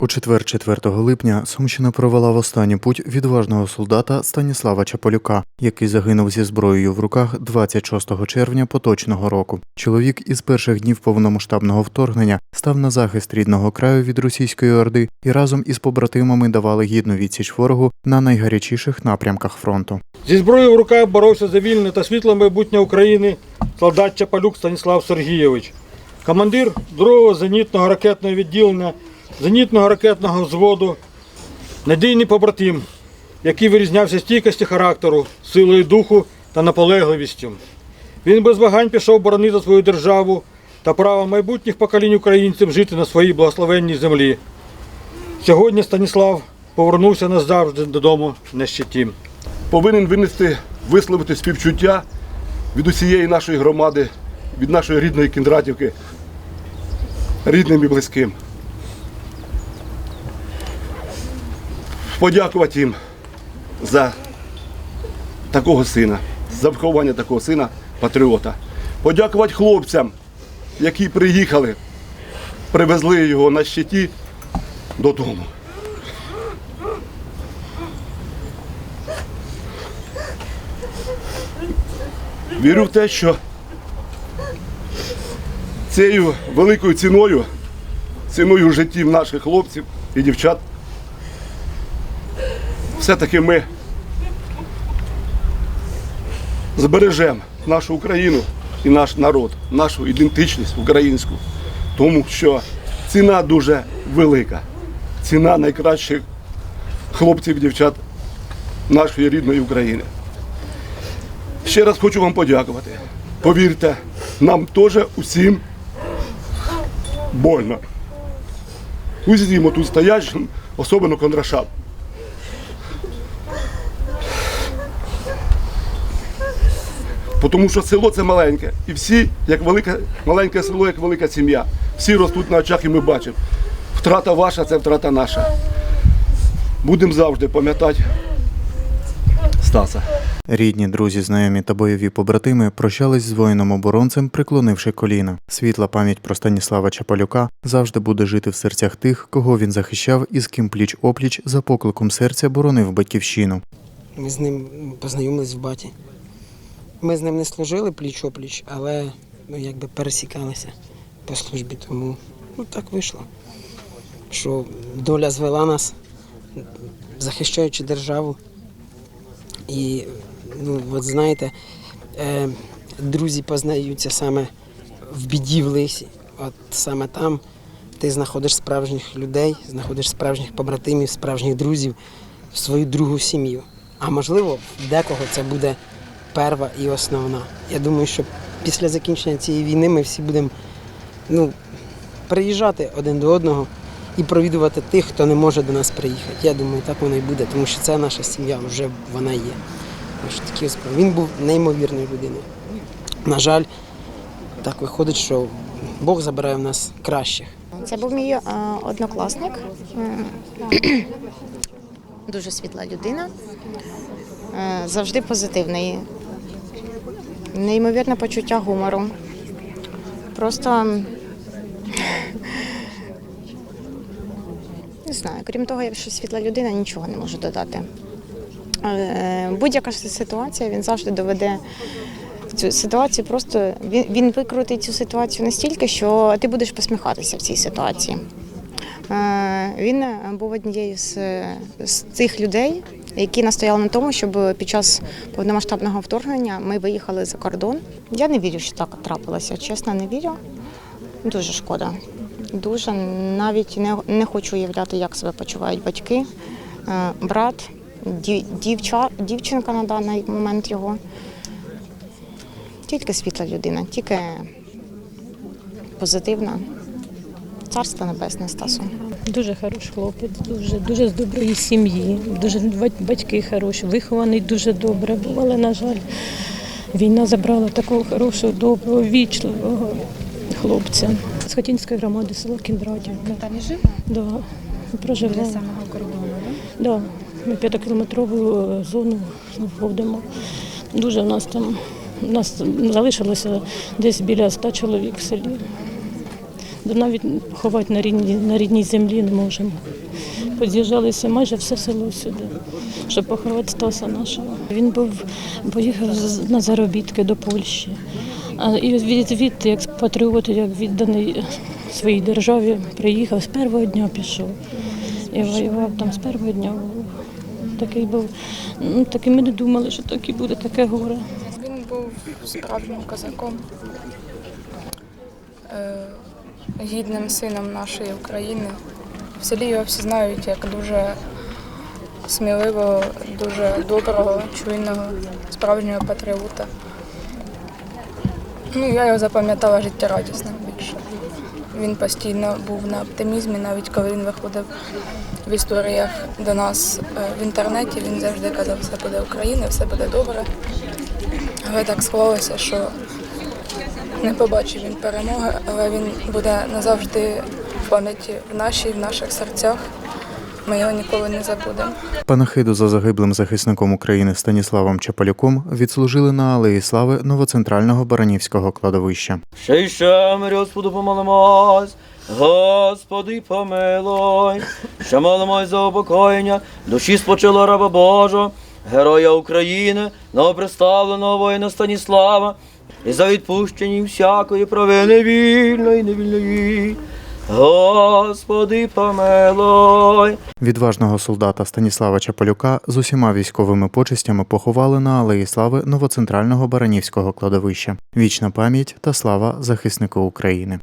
У четвер, 4 липня, Сумщина провела в останній путь відважного солдата Станіслава Чаполюка, який загинув зі зброєю в руках 26 червня поточного року. Чоловік із перших днів повномасштабного вторгнення став на захист рідного краю від російської орди і разом із побратимами давали гідну відсіч ворогу на найгарячіших напрямках фронту. Зі зброєю в руках боровся за вільне та світле майбутнє України солдат Чапалюк Станіслав Сергійович, командир 2-го зенітного ракетного відділення зенітного ракетного взводу, надійний побратим, який вирізнявся стійкості характеру, силою духу та наполегливістю. Він без вагань пішов боронити свою державу та право майбутніх поколінь українців жити на своїй благословенній землі. Сьогодні Станіслав повернувся назавжди додому на щиті. повинен винести, висловити співчуття від усієї нашої громади, від нашої рідної Кіндратівки, рідним і близьким. Подякувати їм за такого сина, за виховання такого сина, патріота. Подякувати хлопцям, які приїхали, привезли його на щиті додому. Вірю в те, що цією великою ціною, ціною життів наших хлопців і дівчат, все-таки ми збережемо нашу Україну і наш народ, нашу ідентичність українську, тому що ціна дуже велика. Ціна найкращих хлопців і дівчат нашої рідної України. Ще раз хочу вам подякувати. Повірте, нам теж усім больно. Усім тут стоячим, особливо кондрашам. Тому що село це маленьке. І всі, як велике, маленьке село, як велика сім'я. Всі ростуть на очах і ми бачимо. Втрата ваша це втрата наша. Будемо завжди пам'ятати Стаса. Рідні, друзі, знайомі та бойові побратими прощались з воїном-оборонцем, приклонивши коліна. Світла пам'ять про Станіслава Чаполюка завжди буде жити в серцях тих, кого він захищав і з ким пліч опліч за покликом серця боронив батьківщину. Ми з ним познайомились в баті. Ми з ним не служили пліч-опліч, але ну, якби пересікалися по службі, тому ну, так вийшло. Що доля звела нас, захищаючи державу. І ну, от знаєте, е, друзі познаються саме в біді в лисі. От саме там ти знаходиш справжніх людей, знаходиш справжніх побратимів, справжніх друзів, свою другу сім'ю. А можливо, декого це буде перва і основна. Я думаю, що після закінчення цієї війни ми всі будемо ну, приїжджати один до одного і провідувати тих, хто не може до нас приїхати. Я думаю, так воно і буде, тому що це наша сім'я, вже вона є. Що такі. Він був неймовірною людиною. На жаль, так виходить, що Бог забирає в нас кращих. Це був мій е, однокласник, дуже світла людина, Е, завжди позитивний, неймовірне почуття гумору. Просто не знаю, крім того, якщо світла людина, нічого не можу додати. Е, Будь-яка ситуація він завжди доведе цю ситуацію. Просто він, він викрутить цю ситуацію настільки, що ти будеш посміхатися в цій ситуації. Е, Він був однією з, з цих людей, які настояли на тому, щоб під час повномасштабного вторгнення ми виїхали за кордон. Я не вірю, що так трапилося. Чесно, не вірю. Дуже шкода. Дуже навіть не, не хочу уявляти, як себе почувають батьки, е, брат, дівча, дівчинка на даний момент його. Тільки світла людина, тільки позитивна. Царство небесне Стасу. Дуже хороший хлопець, дуже, дуже з доброї сім'ї, дуже батьки хороші, вихований дуже добре був, але, на жаль, війна забрала такого хорошого, доброго, вічливого хлопця. З Хотінської громади села Кіндратівка. Там і жив Да, проживав. біля самого кордону, да? Да, ми п'ятикілометрову зону входимо. Дуже в нас там, у нас залишилося десь біля ста чоловік в селі. Навіть ховати на рідній, на рідній землі не можемо. Під'їжджалися майже все село сюди, щоб поховати Стаса нашого. Він був поїхав на заробітки до Польщі. І від, від як патріот, як відданий своїй державі, приїхав з першого дня пішов. І воював там з першого дня. Такий був. Ну, такий ми не думали, що таке буде таке горе. Він був справжнім козаком, е, гідним сином нашої України. В селі його всі знають як дуже сміливого, дуже доброго, чуйного, справжнього патріота. Ну, я його запам'ятала життєрадісним більше. Він постійно був на оптимізмі, навіть коли він виходив в історіях до нас е, в інтернеті, він завжди казав, що все буде Україна, все буде добре. Але так склалося, що не побачив він перемоги, але він буде назавжди в пам'яті в нашій, в наших серцях. Ми його ніколи не забудемо. Панахиду за загиблим захисником України Станіславом Чапалюком відслужили на Алеї Слави новоцентрального Баранівського кладовища. Ще й ще ми, Господу, помолимось, Господи, помилуй, ще молимось за упокоєння душі спочила раба Божого, героя України, новоприставленого воїна Станіслава, і за відпущення всякої провини вільної невільної. Господи, помилуй. Відважного солдата Станіслава Чаполюка з усіма військовими почестями поховали на Алеї Слави новоцентрального Баранівського кладовища. Вічна пам'ять та слава захиснику України.